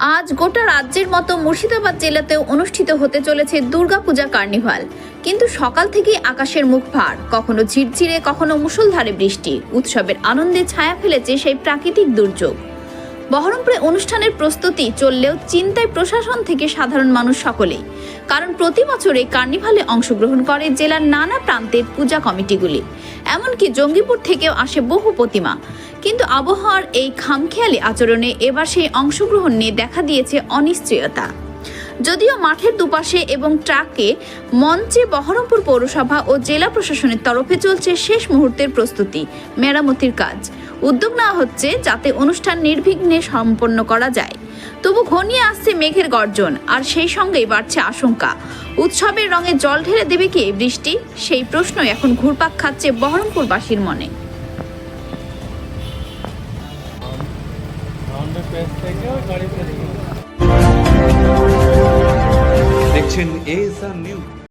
আজ গোটা রাজ্যের মতো মুর্শিদাবাদ জেলাতেও অনুষ্ঠিত হতে চলেছে দুর্গাপূজা কার্নিভাল। কিন্তু সকাল থেকেই আকাশের মুখ ভার, কখনো ঝিরঝিরে, কখনো মুষলধারে বৃষ্টি। উৎসবের আনন্দে ছায়া ফেলেছে সেই প্রাকৃতিক দুর্যোগ। বহরমপুরে অনুষ্ঠানের প্রস্তুতি চললেও চিন্তায় প্রশাসন থেকে সাধারণ মানুষ সকলেই। কারণ প্রতি বছর কার্নিভালে অংশগ্রহণ করে জেলার নানা প্রান্তের পূজা কমিটিগুলি। এমনকি জঙ্গিপুর থেকেও আসে বহু প্রতিমা। কিন্তু আবহাওয়ার এই খামখেয়ালি আচরণে এবার সেই অংশগ্রহণ নিয়ে দেখা দিয়েছে অনিশ্চয়তা। যদিও মাঠের দুপাশে এবং ট্রাকে মঞ্চে বহরমপুর পৌরসভা ও জেলা প্রশাসনের তরফে চলছে শেষ মুহূর্তের প্রস্তুতি, মেরামতির কাজ। উদ্যোগ নেওয়া হচ্ছে যাতে অনুষ্ঠান নির্বিঘ্নে সম্পন্ন করা যায়। তবু ঘনিয়ে আসছে মেঘের গর্জন, আর সেই সঙ্গেই বাড়ছে আশঙ্কা। উৎসবের রঙে জল ঢেলে দেবে কি বৃষ্টি? সেই প্রশ্ন এখন ঘুরপাক খাচ্ছে বহরমপুরবাসীর মনে। দেখছেন এএসআর নিউজ